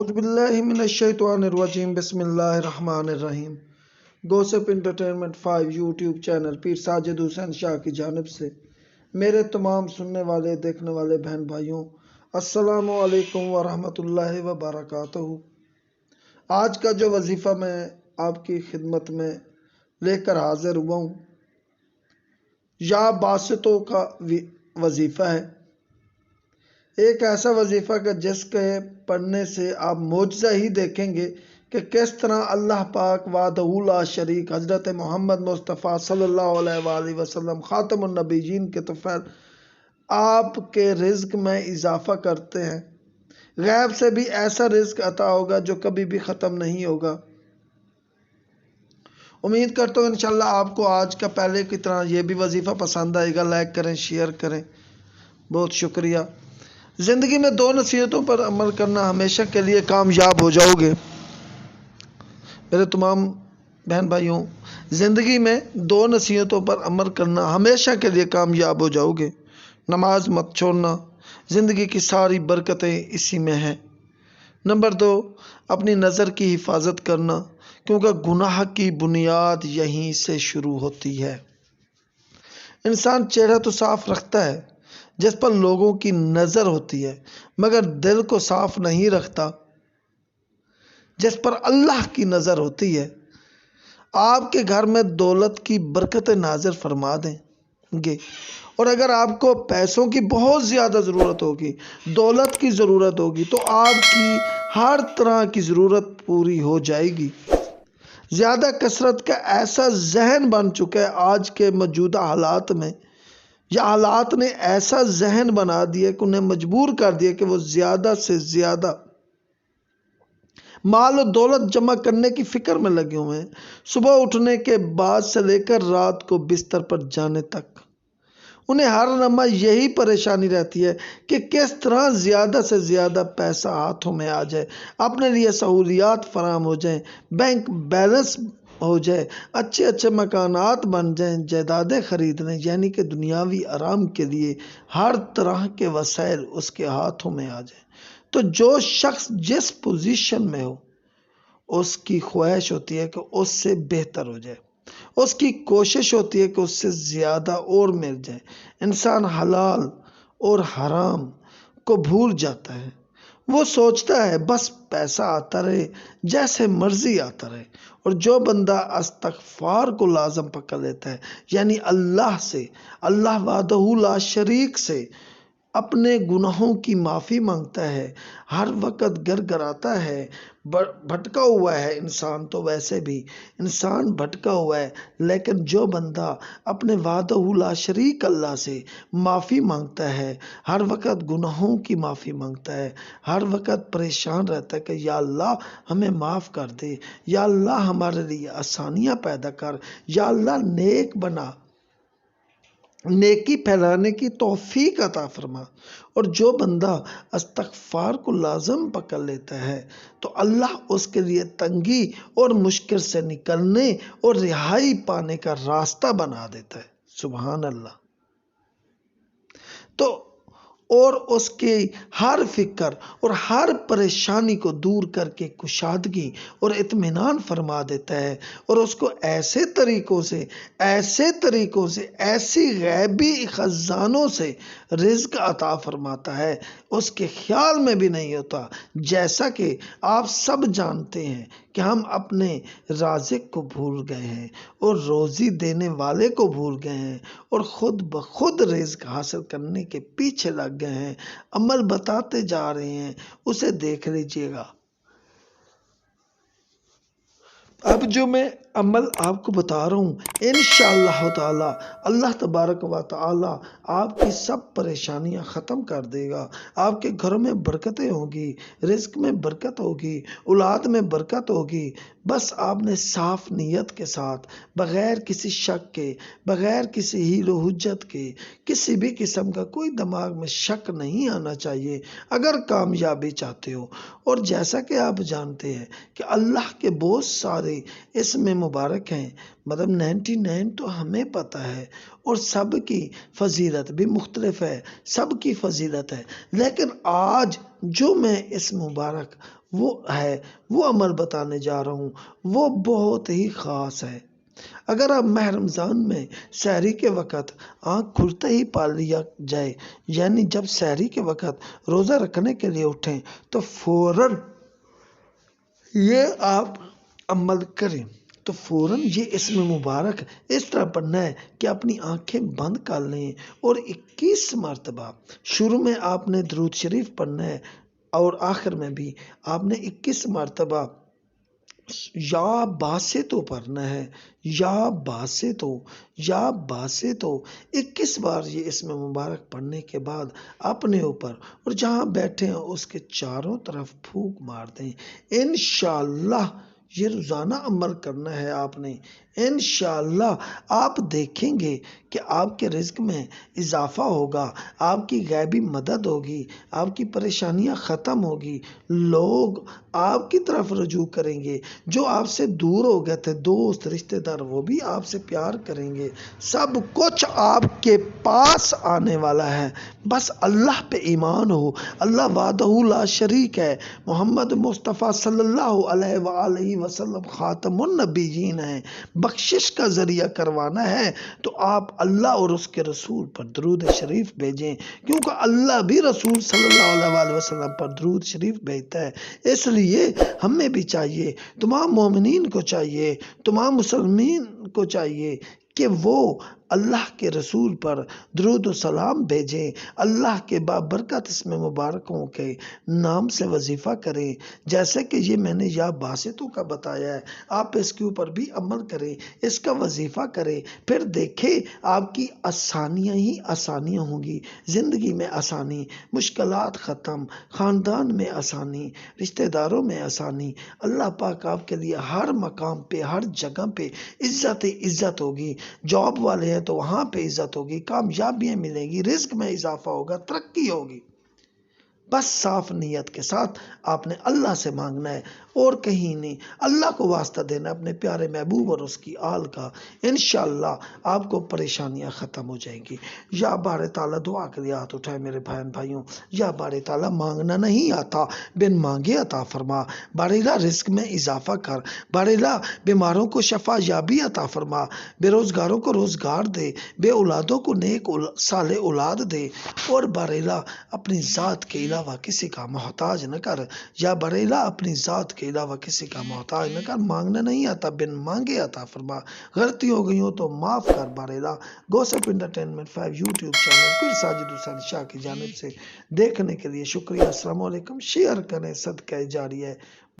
बसमीम gossip entertainment five YouTube channel पीर साजिद हुसैन शाह की जानब से मेरे तमाम सुनने वाले, देखने वाले बहन भाइयों असलकम वरहमतुल्लाहि व बरकातहू। आज का जो वजीफ़ा मैं आपकी खिदमत में लेकर हाजिर हुआ हूँ, या बासतों का वजीफ़ा है। एक ऐसा वजीफ़ा का जिसके पढ़ने से आप मुआजा ही देखेंगे कि किस तरह अल्लाह पाक वादला शरीक हज़रत मोहम्मद मुस्तफ़ा अलैहि वसल्लम ख़ातमनबीजीन के तफ़ैल आपके रिज्क में इजाफ़ा करते हैं। गैब से भी ऐसा रिज्क अता होगा जो कभी भी ख़त्म नहीं होगा। उम्मीद करता हूँ इंशाल्लाह आपको आज का पहले की तरह ये भी वजीफ़ा पसंद आएगा। लाइक करें, शेयर करें। बहुत शुक्रिया। ज़िंदगी में दो नसीहतों पर अमल करना हमेशा के लिए कामयाब हो जाओगे। मेरे तमाम बहन भाइयों, ज़िंदगी में दो नसीहतों पर अमल करना हमेशा के लिए कामयाब हो जाओगे। नमाज़ मत छोड़ना, ज़िंदगी की सारी बरकतें इसी में हैं। नंबर दो, अपनी नज़र की हिफाजत करना, क्योंकि गुनाह की बुनियाद यहीं से शुरू होती है। इंसान चेहरा तो साफ़ रखता है जिस पर लोगों की नज़र होती है, मगर दिल को साफ़ नहीं रखता, जिस पर अल्लाह की नज़र होती है, आपके घर में दौलत की बरकत नाजिर फरमा देंगे। और अगर आपको पैसों की बहुत ज़्यादा ज़रूरत होगी, दौलत की ज़रूरत होगी तो आपकी हर तरह की ज़रूरत पूरी हो जाएगी। ज़्यादा कसरत का ऐसा जहन बन चुका है आज के मौजूदा हालात में। या हालात ने ऐसा जहन बना दिया कि उन्हें मजबूर कर दिया कि वो ज़्यादा से ज़्यादा माल और दौलत जमा करने की फ़िक्र में लगे हुए हैं। सुबह उठने के बाद से लेकर रात को बिस्तर पर जाने तक। उन्हें हर नमा यही परेशानी रहती है कि किस तरह ज़्यादा से ज़्यादा पैसा हाथों में आ जाए, अपने लिए सहूलियात फराम हो जाएँ बैंक बैलेंस हो जाए अच्छे अच्छे मकानात बन जाएँ, जायदादें ख़रीदने, यानी कि दुनियावी आराम के लिए हर तरह के वसाइल उसके हाथों में आ जाए। तो जो शख्स जिस पोजीशन में हो, उसकी ख्वाहिश होती है कि उससे बेहतर हो जाए। उसकी कोशिश होती है कि उससे ज़्यादा और मिल जाए। इंसान हलाल और हराम को भूल जाता है। वो सोचता है, बस पैसा आता रहे, जैसे मर्ज़ी आता रहे। और जो बंदा अस्तगफार को लाजम पकड़ लेता है, यानी अल्लाह से, अल्लाह वादहुला शरीक से अपने गुनाहों की माफ़ी माँगता है, हर वक्त गराता है भटका हुआ है इंसान तो वैसे भी, इंसान भटका हुआ है, लेकिन जो बंदा अपने वादहुला शरीक अल्लाह से माफ़ी माँगता है, हर वक्त गुनाहों की माफ़ी माँगता है, हर वक्त परेशान रहता है कि, या अल्लाह हमें माफ़ कर दे, या अल्लाह हमारे लिए आसानियाँ पैदा कर, या अल्लाह नेक बना नेकी फैलाने की तोफ़ीक अता फरमा। और जो बंदा अस्तगफार को लाजम पकड़ लेता है तो अल्लाह उसके लिए तंगी और मुश्किल से निकलने और रिहाई पाने का रास्ता बना देता है। सुबहान अल्लाह। तो और उसके हर फ़िक्र और हर परेशानी को दूर करके कुशादगी और इत्मीनान फरमा देता है और उसको ऐसे तरीक़ों से, ऐसे तरीक़ों से, ऐसी गैबी ख़जानों से रिज्क अता फरमाता है। उसके ख्याल में भी नहीं होता, जैसा कि आप सब जानते हैं कि हम अपने राजिक को भूल गए हैं और रोज़ी देने वाले को भूल गए हैं और ख़ुद ब खुद रिज्क हासिल करने के पीछे लग गए हैं। अमल बताते जा रहे हैं। उसे देख लीजिएगा। अब जो मैं अमल आपको बता रहा हूँ इन ताला, अल्लाह तबारक व ताली आपकी सब परेशानियाँ ख़त्म कर देगा। आपके घरों में बरकतें होगी रिस्क में बरकत होगी, औलाद में बरकत होगी। बस आपने साफ़ नीयत के साथ, बग़ैर किसी शक के, बग़ैर किसी हीलो हजत के, किसी भी किस्म का कोई दिमाग में शक नहीं आना चाहिए, अगर कामयाबी चाहते हो। और जैसा कि आप जानते हैं कि अल्लाह के बहुत सारे इसमें मुबारक हैं। मतलब नाइन्टी नाइन तो हमें पता है। और सब की फजीलत भी मुख्तलिफ़ है। सब की फजीलत है। लेकिन आज जो मैं इस मुबारक, वो है, वो अमल बताने जा रहा हूँ। वो बहुत ही ख़ास है। अगर आप माह रमज़ान में सहरी के वक़्त आँख खुलते ही पाल लिया जाए, यानी जब सहरी के वक़्त रोज़ा रखने के लिए उठें तो फ़ौरन ये आप अमल करें। तो फ़ौरन ये इसम मुबारक इस तरह पढ़ना है कि अपनी आँखें बंद कर लें और 21 मरतबा। शुरू में आपने दरूद शरीफ पढ़ना है और आखिर में भी आपने 21 मरतबा। या बासे तो पढ़ना है, या बासे तो या बासे तो 21 बार ये इसमें मुबारक पढ़ने के बाद अपने ऊपर और जहाँ बैठे हैं उसके चारों तरफ़ फूक मार दें। इन ये रोज़ाना अमल करना है आपने। इन आप देखेंगे कि आपके रिज्क में इजाफ़ा होगा, आपकी गैबी मदद होगी, आपकी परेशानियाँ ख़त्म होगी। लोग आपकी तरफ़ रजू करेंगे। जो आपसे दूर हो गए थे, दोस्त, रिश्तेदार, वो भी आपसे प्यार करेंगे। सब कुछ आपके पास आने वाला है। बस अल्लाह पे ईमान हो। अल्लाह वादहुल्ला शरीक है। मोहम्मद मुस्तफ़ा सल्लल्लाहु अलैहि वसल्लम ख़ातमुन्नबीयीन हैं। बख्शिश का ज़रिया करवाना है तो आप अल्लाह और उसके रसूल पर दरूद शरीफ भेजें। क्योंकि अल्लाह भी रसूल सल्लल्लाहु अलैहि वसल्लम पर दरूद शरीफ भेजता है। इसलिए हमें भी चाहिए, तमाम मोमिन को चाहिए, तमाम मुसलमान को चाहिए कि वो अल्लाह के रसूल पर दरूद सलाम भेजें। अल्लाह के बाबरकत इसमें मुबारकों के नाम से वजीफ़ा करें। जैसे कि ये मैंने या बासितों का बताया है, आप इसके ऊपर भी अमल करें, इसका वजीफ़ा करें। फिर देखें, आपकी आसानियाँ ही आसानियाँ होंगी। ज़िंदगी में आसानी मुश्किल ख़त्म, ख़ानदान में आसानी, रिश्तेदारों में आसानी। अल्लाह पाक आपके लिए हर मकाम पे, हर जगह पे इज़्ज़त इज़्ज़त होगी। जॉब वाले हैं तो वहाँ पे इज़्ज़त होगी कामयाबियाँ मिलेंगी रिस्क में इजाफा होगा तरक्की होगी। बस साफ़ नीयत के साथ आपने अल्लाह से मांगना है और कहीं नहीं। अल्लाह को वास्ता देना अपने प्यारे महबूब और उसकी आल का। इन आपको परेशानियाँ ख़त्म हो जाएँगी। या बार ताला दुआ के लिए हाथ उठाए मेरे बहन भाइयों। या बार ताला मांगना नहीं आता। बिन मांगे अता फरमा। बारेला रिस्क में इजाफा कर। बारेला बीमारों को शफा याबी अता फरमा। बेरोज़गारों को रोज़गार दे। बे औलादों को नेक साले औलाद दे। और बारेला अपनी ज़ात के अलावा किसी का मोहताज न कर, या बरेला अपनी ज़ात के अलावा किसी का मोहताज न कर, मांगना नहीं आता, बिन मांगे आता, फरमा, गलती हो गई हो तो माफ़ कर Barela. Gossip entertainment five YouTube channel फिर साजिद हुसैन शाह की जानब से देखने के लिए शुक्रिया असलम शेयर करें, सदका जारी है।